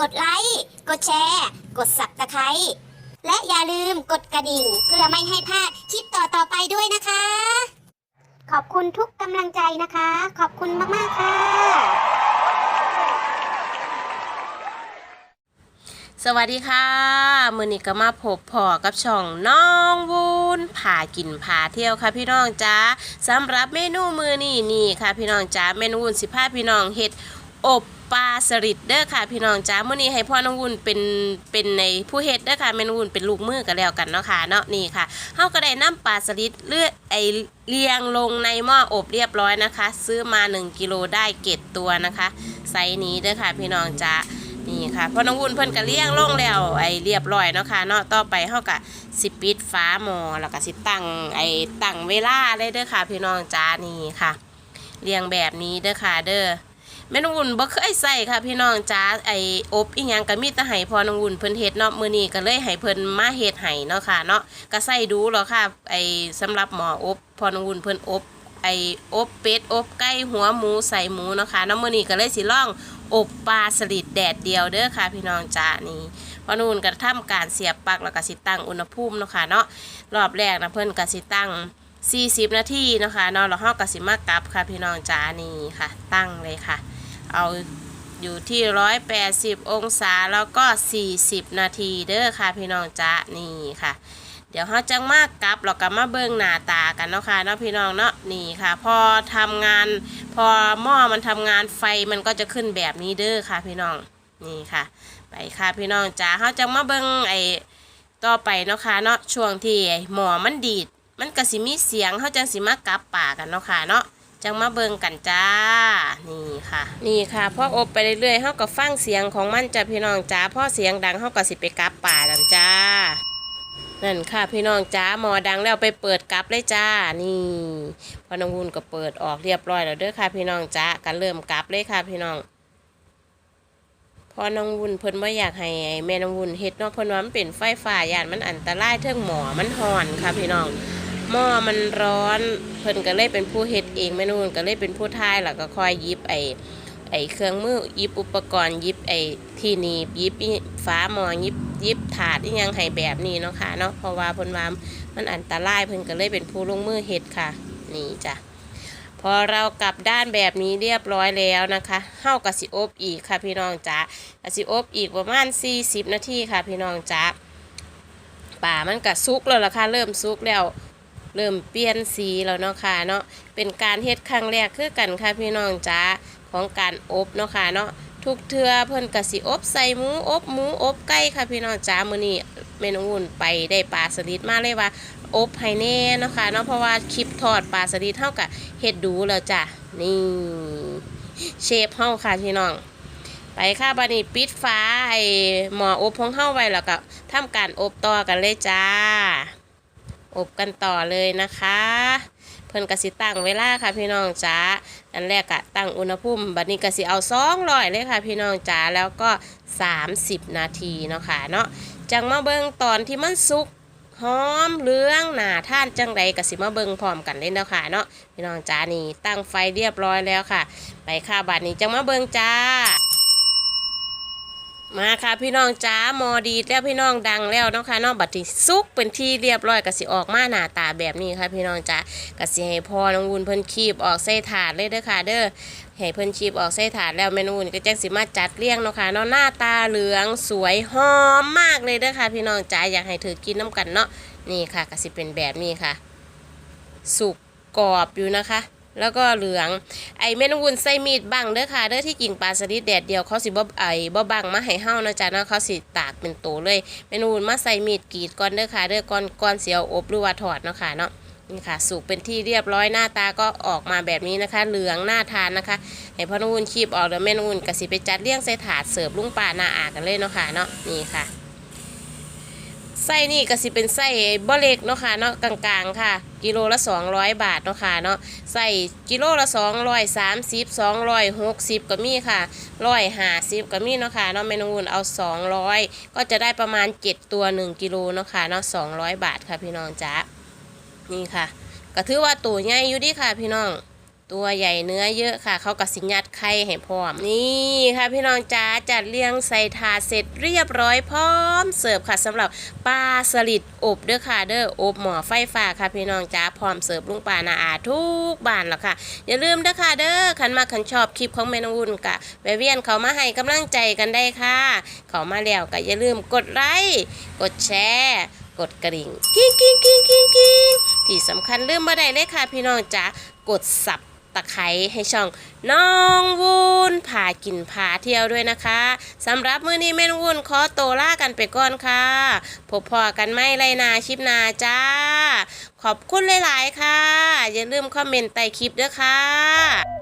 กดไลค์ กดแชร์ กด Subscribe และอย่าลืมกดกระดิ่ง เพื่อไม่ให้พลาดคลิปต่อๆไปด้วยนะคะ ขอบคุณทุกกำลังใจนะคะ ขอบคุณมากๆค่ะ สวัสดีค่ะ มือนี้ก็มาพบพอกับช่องน้องวูนผากินผาเที่ยวค่ะพี่น้องจ้าสำหรับเมนูมือนี้นี่ค่ะพี่น้องจ้าเมนูวุ้นสิพาพี่น้องเฮ็ด อบปลาสลิดเด้อค่ะ พี่น้องจ้ามื้อนี้ให้พ่อน้องวุ้นเป็นเป็นในผู้เฮ็ดเด้อค่ะเมนวุ้นเป็นลูกมือกันแล้วกันเนาะค่ะเนาะนี่ค่ะเฮาก็ได้น้ำปลาสลิดเลือดไอเรียงลงในหม้ออบเรียบร้อยนะคะ ซื้อมา 1กิโลได้เกตตัวนะคะไซส์นี้เด้อค่ะ พี่น้องจ้านี่ค่ะพอน้องวุ้นเพิ่นก็เลี้ยงลงแล้วไอเรียบร้อยเนาะค่ะเนาะต่อไปเฮาก็สิปิดฟ้าหมอแล้วก็สิตั้งไอตั้งเวลาเลยเด้อค่ะ พี่น้องจ้านี่ค่ะเรียงแบบนี้เด้อค่ะเด้อ แม่นองวุ้นบ่เคยใส่ค่ะพี่น้องจ้าไอ้อบอีหยังก็มีแต่ให้พอน้องวุ้นเพิ่นเฮ็ดเนาะมื้อนี้ก็เลยให้เพิ่นมาเฮ็ดให้เนาะค่ะเนาะก็ใส่ดูแล้วค่ะไอ้สำหรับหมออบพอน้องวุ้นเพิ่นอบไออบเป็ดอบไก่หัวหมูใส่หมูเนาะค่ะน้ำมือนี้ก็เลยสิล่องอบปลาสลิดแดดเดียวเด้อค่ะ พี่น้องจ้านี่พอนูนก็ทำการเสียบปลั๊กแล้วก็สิตั้งอุณหภูมิเนาะค่ะเนาะรอบแรกนะเพิ่นก็สิตั้ง 40 นาทีเนาะค่ะเนาะแล้วเฮาก็สิมากลับค่ะพี่น้องจ้านี่ค่ะ ตั้งเลยค่ะ เอาอยู่ที่180องศาแล้วก็40นาทีเด้อค่ะพี่น้องจ้านี่ค่ะ เดี๋ยวเขาจังมากกลับเราก็มาเบิ่งหน้าตากันเนาะค่ะเนาะพี่น้องเนาะนี่ค่ะ พอทำงาน พอหม้อมันทำงานไฟมันก็จะขึ้นแบบนี้เด้อค่ะพี่น้องนี่ค่ะ ไปค่ะพี่น้องจ๋าเขาจังมาเบิ่งไอ้ต่อไปเนาะค่ะเนาะช่วงที่ไอ้หมอมันดีด มันก็สิมีเสียงเขาจังสิมากลับป่ากันเนาะค่ะเนาะ จังมาเบิงกันจ้า นี่ค่ะ นี่ค่ะพ่ออบไปเรื่อยๆเขาก็ฟังเสียงของมันจ้ะพี่น้องจ้าพ่อเสียงดังเขาก็สิไปกลับป่ากันจ้า นั่นค่ะพี่น้องจ้าหมอดังแล้วไปเปิดกลับเลยจ้า นี่พอน้องวุ้นก็เปิดออกเรียบร้อยแล้วเด้อค่ะ พี่น้องจ้าก็เริ่มกลับเลยค่ะพี่น้องพอน้องวุ้นเพิ่นไม่อยากให้ไอ้แม่น้องวุ้นเฮ็ดเนาะเพิ่นว่ามันเป็นไฟฟ้าย่านมันอันตรายเทิงหมอมันหอนค่ะพี่น้อง หม้อมันร้อน เพิ่นก็เลยเป็นผู้เฮ็ดเองแม่น้องวุ้นก็เลยเป็นผู้ทายแล้วก็คอยยิบไอ้ไอ้เครื่องมือยิบอุปกรณ์ยิบไอ้ที่หนีบยิบอิฟ้าหมอยิบยิบถาดยังให้แบบนี้เนาะค่ะเนาะเพราะว่าเพิ่นว่ามันอันตรายเพิ่นก็เลยเป็นผู้ลงมือเฮ็ดค่ะ นี่จ้ะพอเรากลับด้านแบบนี้เรียบร้อยแล้วนะคะเฮาก็สิอบอีกค่ะพี่น้องจ๋าก็สิอบอีกประมาณ 40 นาทีค่ะพี่น้องจ๋าป่ามันก็สุกแล้วล่ะค่ะเริ่มสุกแล้ว เริ่มเปลี่ยนสีแล้วเนาะค่ะเนาะเป็นการเฮ็ดครั้งแรกคือกันค่ะพี่น้องจ๋าของการอบเนาะค่ะเนาะทุกเทือเพิ่นก็สิอบใส่หมูอบหมูอบไก่ค่ะพี่น้องจ๋ามื้อนี้แม่น้องวุ่นไปได้ปลาสลิดมาเลยว่า อบให้แน่เนาะค่ะเนาะเพราะว่าคลิปทอดปลาสลิดเท่ากับเฮ็ดดูแล้วจ้ะนี่เชฟเฮาค่ะพี่น้องไปค่ะบัดนี้ปิดฟ้าไอ้หมออบของเฮาไว้แล้วก็ทำการอบต่อกันเลยจ้า อบกันต่อเลยนะคะ เพิ่นกสิตั้งเวลาค่ะพี่น้องจ๋าอันแรกกะตั้งอุณหภูมิบัดนี้กสิเอาซองร้อยเลยค่ะพี่น้องจ๋าแล้วก็ 30 นาทีเนาะค่ะเนาะจังมาเบิ่งตอนที่มันสุกหอมเหลืองหนาท่านจังใดกสิมาเบิงพร้อมกันเลยเนาะค่ะเนาะพี่น้องจ๋านี่ตั้งไฟเรียบร้อยแล้วค่ะ ไปค่ะบัดนี้จังมาเบิงจ้า มาค่ะพี่น้องจ้ามอดีแล้วพี่น้องดังแล้วเนาะค่ะเนาะบัดนี้ซุกเป็นที่เรียบร้อยก็สิออกมาหน้าตาแบบนี้ค่ะพี่น้องจ้าก็สิให้พอน้องวุ้นเพิ่นคีบออกใส่ถาดเลยเด้อค่ะเด้อให้เพิ่นคีบออกใส่ถาดแล้วแม่นงวุ้ก็จังสิมาจัดเรียงเนาะค่ะเนาะหน้าตาเหลืองสวยหอมมากเลยเด้อค่ะพี่น้องจ้าอยากให้ถือกินน้ำกันเนาะนี่ค่ะก็สิเป็นแบบนี้ค่ะ สุกกรอบอยู่นะคะ แล้วก็เหลือง ไอ้แม่นวุ้นใส่มีดบังเด้อค่ะเด้อที่กิ่งปลาสลิดแดดเดียวเขาสิบ่ไอ้บ่บังมาให้เฮานะจ๊ะเนาะเขาสิตากเป็นโตเลยแม่นวุ้นมาใส่มีดกรีดก่อนเด้อค่ะเด้อก่อนก่อนเสียวอบหรือว่าถอดเนาะค่ะเนาะนี่ค่ะสุกเป็นที่เรียบร้อยหน้าตาก็ออกมาแบบนี้นะคะ เหลืองน่าทานนะคะให้พ่อนุ่นคีบออกเดี๋ยวแม่นุ่นก็สิไปจัดเลี้ยงใส่ถาดเสิร์ฟลุงป่าหน้าอากันเลยเนาะค่ะเนาะนี่ค่ะ ไส้นี่ก็สิเป็นไส้บ่เล็กเนาะค่ะเนาะกลางๆค่ะ กิโลละ200 บาทเนาะค่ะเนาะใส่กิโลละ230 260ก็มีค่ะ150ก็มีเนาะค่ะเนาะเมนูนเอา 200 ก็จะได้ประมาณ 7 ตัว 1 กิโลเนาะค่ะเนาะ200 บาทค่ะพี่น้องจ๊ะนี่ค่ะ ก็ถือว่าตัวใหญ่อยู่ดีค่ะพี่น้อง ตัวใหญ่เนื้อเยอะค่ะ เขากับสิยัดไข่ให้พร้อม นี่ค่ะพี่น้องจ๋าจัดเรียงใส่ถาดเสร็จเรียบร้อยพร้อมเสิร์ฟค่ะสำหรับปลาสลิดอบเด้อค่ะเด้ออบหมอไฟฟ้าค่ะพี่น้องจ๋าพร้อมเสิร์ฟลุงปลานาอาทุกบ้านแล้วค่ะ อย่าลืมเด้อค่ะเด้อคันมาคันชอบคลิปของแม่นวุ่นกะแวเวียนเขามาให้กำลังใจกันได้ค่ะ เขามาแล้วก็อย่าลืมกดไลค์กดแชร์กดกระดิ่งกิ้งกิ้งกิ้งกิ้งกิ้งที่สำคัญลืมบ่ได้เลยค่ะพี่น้องจ๋ากดสับ ตะไคร้ให้ช่องน้องวุ้นพากินพาเที่ยวด้วยนะคะสำหรับมื้อนี้แม่นวุ้นขอโตล่ากันไปก่อนค่ะ พบพอกันไม่ไรนาชิปนาจ้า ขอบคุณหลาย ๆ ค่ะ อย่าลืมคอมเมนต์ใต้คลิปด้วยค่ะ